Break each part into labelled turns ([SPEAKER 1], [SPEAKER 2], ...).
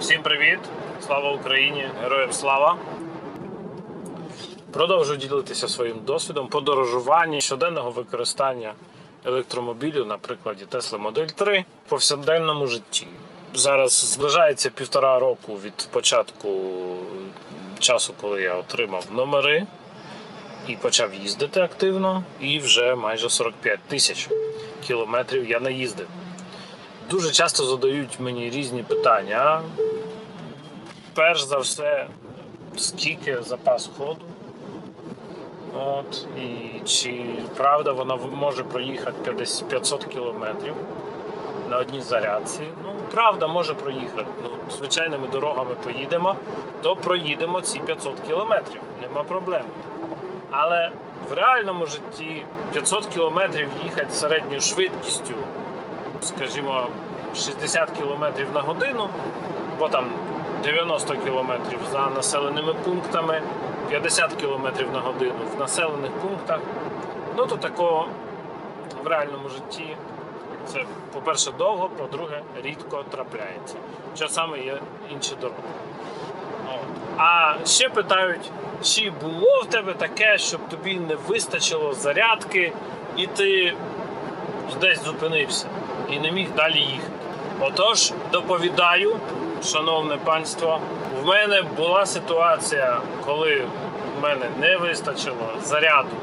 [SPEAKER 1] Всім привіт! Слава Україні! Героям слава! Продовжую ділитися своїм досвідом подорожування щоденного використання електромобілю на прикладі Tesla Model 3 в повсякденному житті. Зараз зближається півтора року від початку часу, коли я отримав номери і почав їздити активно, і вже майже 45 тисяч кілометрів я наїздив. Дуже часто задають мені різні питання. Перш за все, скільки запас ходу. От, і чи правда вона може проїхати 500 кілометрів на одній зарядці? Ну, правда, може проїхати. Ну, звичайними дорогами поїдемо, то проїдемо ці 500 кілометрів. Нема проблем. Але в реальному житті 500 кілометрів їхати середньою швидкістю, скажімо, 60 кілометрів на годину, бо там 90 кілометрів за населеними пунктами, 50 кілометрів на годину в населених пунктах. Ну то такого в реальному житті це, по-перше, довго, по-друге, рідко трапляється. Часами є інші дороги. А ще питають, чи було в тебе таке, щоб тобі не вистачило зарядки, і ти десь зупинився і не міг далі їхати. Отож, доповідаю, шановне панство, в мене була ситуація, коли в мене не вистачило заряду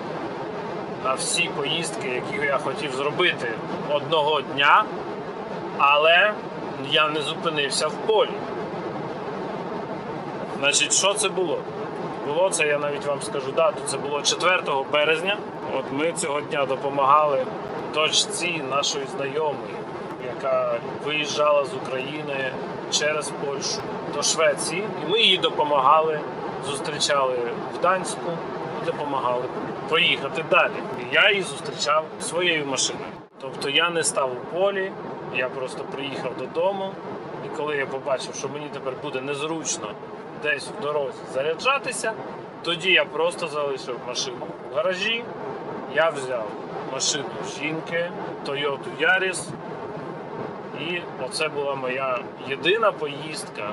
[SPEAKER 1] на всі поїздки, які я хотів зробити одного дня, але я не зупинився в полі. Значить, що це було? Було це, я навіть вам скажу дату. Це було 4 березня. От ми цього дня допомагали дочці нашої знайомої, яка виїжджала з України через Польщу до Швеції. І ми їй допомагали, зустрічали в Данську і допомагали проїхати далі. І я її зустрічав своєю машиною. Тобто я не став у полі, я просто приїхав додому. І коли я побачив, що мені тепер буде незручно десь в дорозі заряджатися, тоді я просто залишив машину в гаражі. Я взяв машину жінки Toyota Yaris. І оце була моя єдина поїздка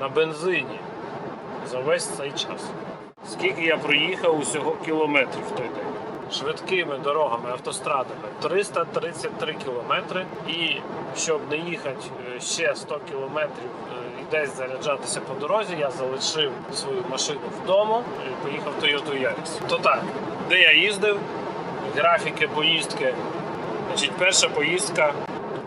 [SPEAKER 1] на бензині за весь цей час. Скільки я проїхав усього кілометрів той день? Швидкими дорогами, автострадами 333 кілометри. І щоб не їхати е, ще 100 кілометрів е, і десь заряджатися по дорозі, я залишив свою машину вдома і поїхав Toyota Yaris. То так, де я їздив, графіки поїздки. Значить, перша поїздка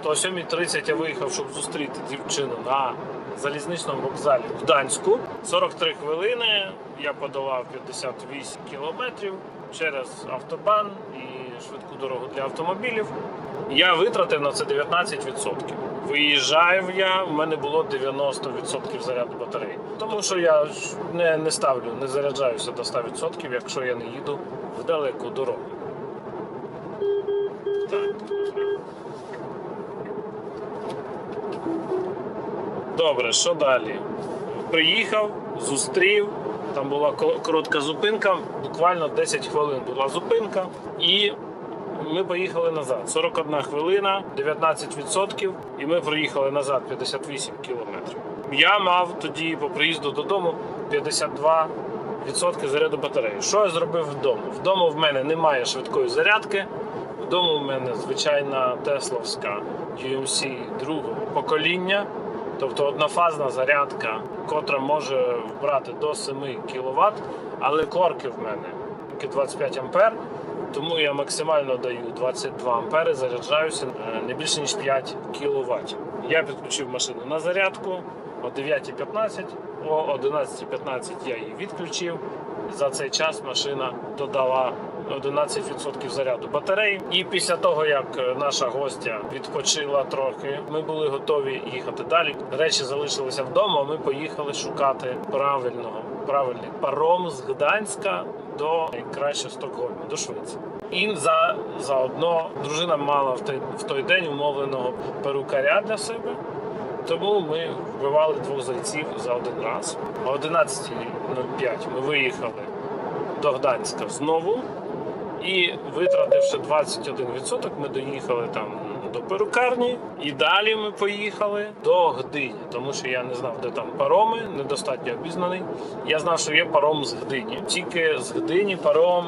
[SPEAKER 1] то о 7.30 я виїхав, щоб зустріти дівчину на залізничному вокзалі в Данську. 43 хвилини я подолав 58 кілометрів через автобан і швидку дорогу для автомобілів. Я витратив на це 19%. Виїжджав я, в мене було 90% заряду батареї. Тому що я не, не ставлю, не заряджаюся до 100%, якщо я не їду в далеку дорогу. Добре, що далі? Приїхав, зустрів. Там була коротка зупинка, буквально 10 хвилин була зупинка, і ми поїхали назад. 41 хвилина, 19%, і ми проїхали назад 58 кілометрів. Я мав тоді по приїзду додому 52% заряду батареї. Що я зробив вдома? Вдома в мене немає швидкої зарядки. Вдома в мене звичайна тесловська UMC другого покоління. Тобто однофазна зарядка, котра може вбрати до 7 кВт, але корки в мене 25 А, тому я максимально даю 22 А, заряджаюся е, не більше ніж 5 кВт. Я підключив машину на зарядку о 9.15, о 11.15 я її відключив. За цей час машина додала 11% заряду батареї. І після того, як е, наша гостя відпочила трохи, ми були готові їхати далі. Речі залишилися вдома. Ми поїхали шукати правильного правильний паром з Гданська до найкраще Стокгольму, до Швеції. І за заодно дружина мала в той, в той день умовленого перукаря для себе. Тому ми вбивали двох зайців за один раз. О 11.05 ми виїхали до Гданська знову. І витративши 21%, ми доїхали там до перукарні, і далі ми поїхали до Гдині, тому що я не знав, де там пароми, недостатньо обізнаний. Я знав, що є паром з Гдині. Тільки з Гдині паром,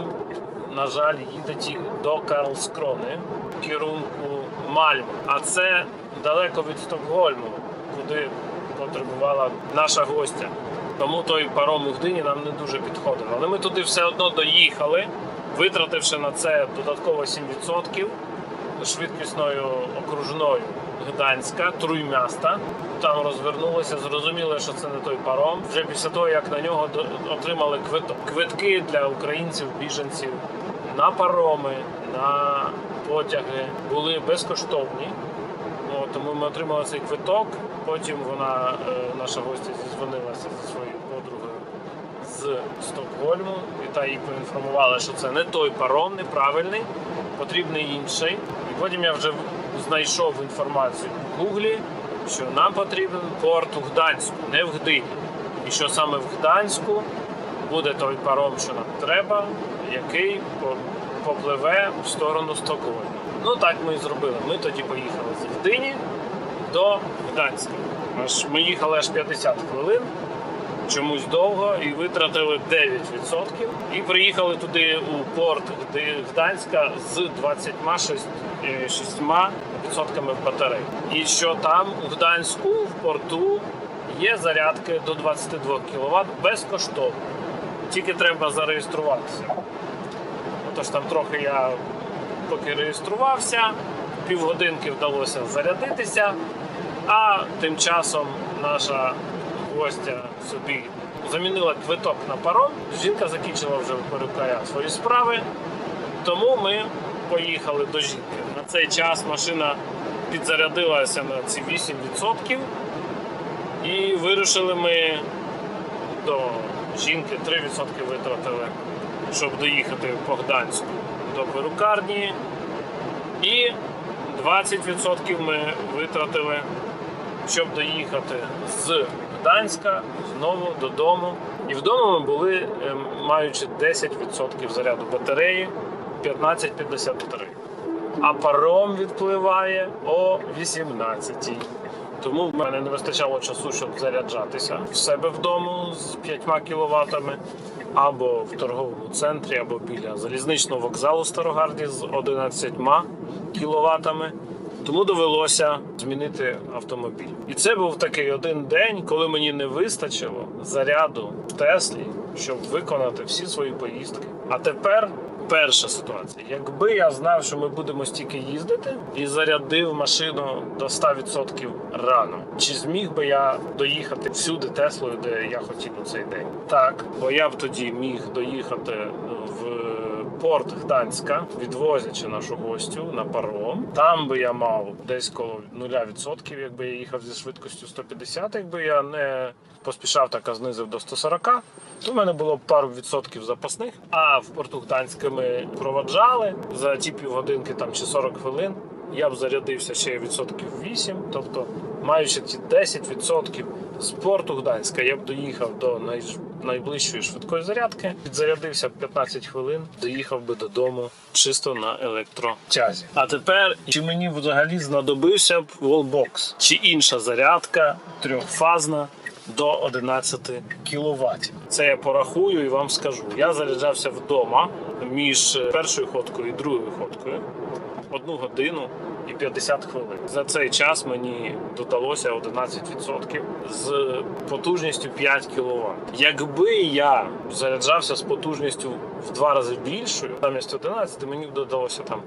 [SPEAKER 1] на жаль, їде тільки до Карлскрони в керунку Мальму. А це далеко від Стокгольму, куди потребувала наша гостя. Тому той паром у Гдині нам не дуже підходив. Але ми туди все одно доїхали, витративши на це додатково 7% швидкісною окружною Гданська, Труймяста. Там розвернулося, зрозуміли, що це не той паром. Вже після того, як на нього отримали. Квитки для українців, біженців на пароми, на потяги були безкоштовні. Ну, тому ми отримали цей квиток. Потім вона, е, наша гостя, зізвонилася зі своєю подругою з Стокгольму, і та їй поінформувала, що це не той паром, неправильний, потрібний інший. І потім я вже знайшов інформацію в Гуглі, що нам потрібен порт у Гданську, не в Гдині. І що саме в Гданську буде той паром, що нам треба, який попливе в сторону Стокгольму. Ну так ми і зробили. Ми тоді поїхали з Гдині до Гданська. Ми їхали аж 50 хвилин, чомусь довго, і витратили 9%. І приїхали туди у порт Гданська з 26% батарей. І що там у Гданську в порту є зарядки до 22 кВт безкоштовно. Тільки треба зареєструватися. Тож там трохи я поки реєструвався, півгодинки вдалося зарядитися, а тим часом наша гостя собі замінила квиток на паром. Жінка закінчила вже у перукаря свої справи, тому ми поїхали до жінки. На цей час машина підзарядилася на ці 8%. І вирушили ми до жінки 3% витратили, щоб доїхати по Гданську до перукарні. І 20% ми витратили, щоб доїхати з Гданська знову додому. І вдома ми були, ем, маючи 10% заряду батареї 15.53. А паром відпливає о 18. Тому в мене не вистачало часу, щоб заряджатися в себе вдома з 5 кіловатами, або в торговому центрі, або біля залізничного вокзалу Старогарді з 11 кіловатами. Тому довелося змінити автомобіль. І це був такий один день, коли мені не вистачило заряду в Теслі, щоб виконати всі свої поїздки. А тепер перша ситуація. Якби я знав, що ми будемо стільки їздити і зарядив машину до 100% рано, чи зміг би я доїхати всюди Теслою, де я хотів у цей день? Так, бо я б тоді міг доїхати в порт Гданська, відвозячи нашу гостю на паром. Там би я мав десь коло 0%, якби я їхав зі швидкістю 150, якби я не поспішав так а знизив до 140, то в мене було б пару відсотків запасних. А в порту Гданська ми проводжали за ті півгодинки там чи 40 хвилин. Я б зарядився ще відсотків 8, тобто маючи ті 10% з порту Гданська, я б доїхав до най... найближчої швидкої зарядки, підзарядився 15 хвилин, доїхав би додому чисто на електротязі. А тепер чи мені взагалі знадобився б wallbox чи інша зарядка трьохфазна до 11 кВт. Це я порахую і вам скажу. Я заряджався вдома між першою ходкою і другою ходкою одну годину і 50 хвилин. За цей час мені додалося 11% з потужністю 5 кВт. Якби я заряджався з потужністю в два рази більшою, замість 11 мені б додалося там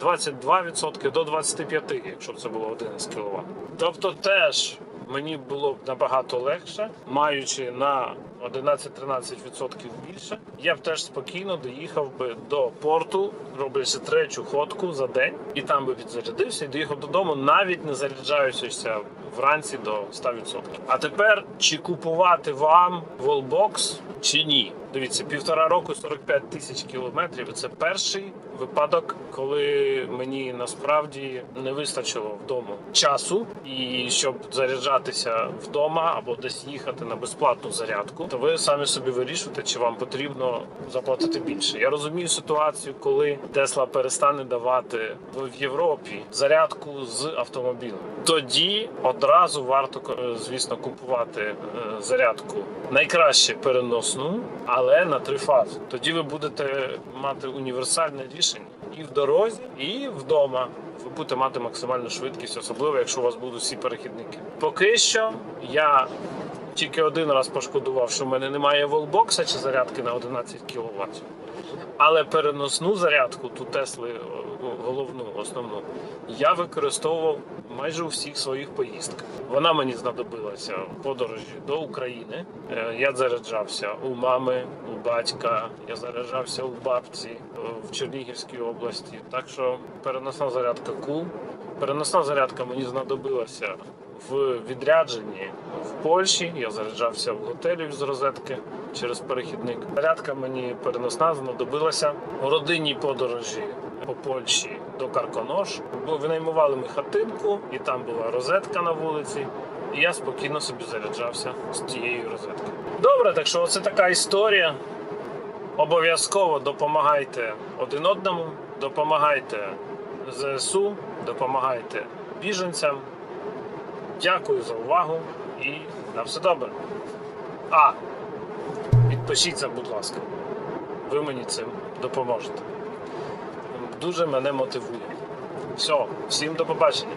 [SPEAKER 1] 22% до 25%, якщо б це було 11 кВт. Тобто теж мені було б набагато легше, маючи на 11-13% більше, я б теж спокійно доїхав би до порту, роблячи третю ходку за день, і там би підзарядився і доїхав додому, навіть не заряджаючися вранці до 100%. А тепер чи купувати вам Wallbox чи ні? Дивіться, півтора року 45 тисяч кілометрів. Це перший випадок, коли мені насправді не вистачило вдома часу, і щоб заряджатися вдома або десь їхати на безплатну зарядку, то ви самі собі вирішуєте, чи вам потрібно заплатити більше. Я розумію ситуацію, коли Тесла перестане давати в Європі зарядку з автомобілем. Тоді одразу варто е, звісно купувати е, зарядку найкраще переносну, але на три фази. Тоді ви будете мати універсальне рішення і в дорозі, і вдома. Ви будете мати максимальну швидкість, особливо якщо у вас будуть всі перехідники. Поки що я тільки один раз пошкодував, що в мене немає волбокса чи зарядки на 11 кВт. Але переносну зарядку, ту Тесли е, головну, основну, я використовував майже у всіх своїх поїздках. Вона мені знадобилася в подорожі до України. Е, Я заряджався у мами, у батька, я заряджався у бабці е, в Чернігівській області. Так що переносна зарядка кул. Переносна зарядка мені знадобилася в відрядженні в Польщі. Я заряджався в готелі з розетки через перехідник. Зарядка мені переносна знадобилася у родинній подорожі по Польщі до Карконош. Бо винаймували ми хатинку, і там була розетка на вулиці. І я спокійно собі заряджався з тієї розетки. Добре, так що це така історія. Обов'язково допомагайте один одному, допомагайте ЗСУ, допомагайте біженцям. Дякую за увагу і на все добре. А, підпишіться, будь ласка. Ви мені цим допоможете. Дуже мене мотивує. Все, всім до побачення.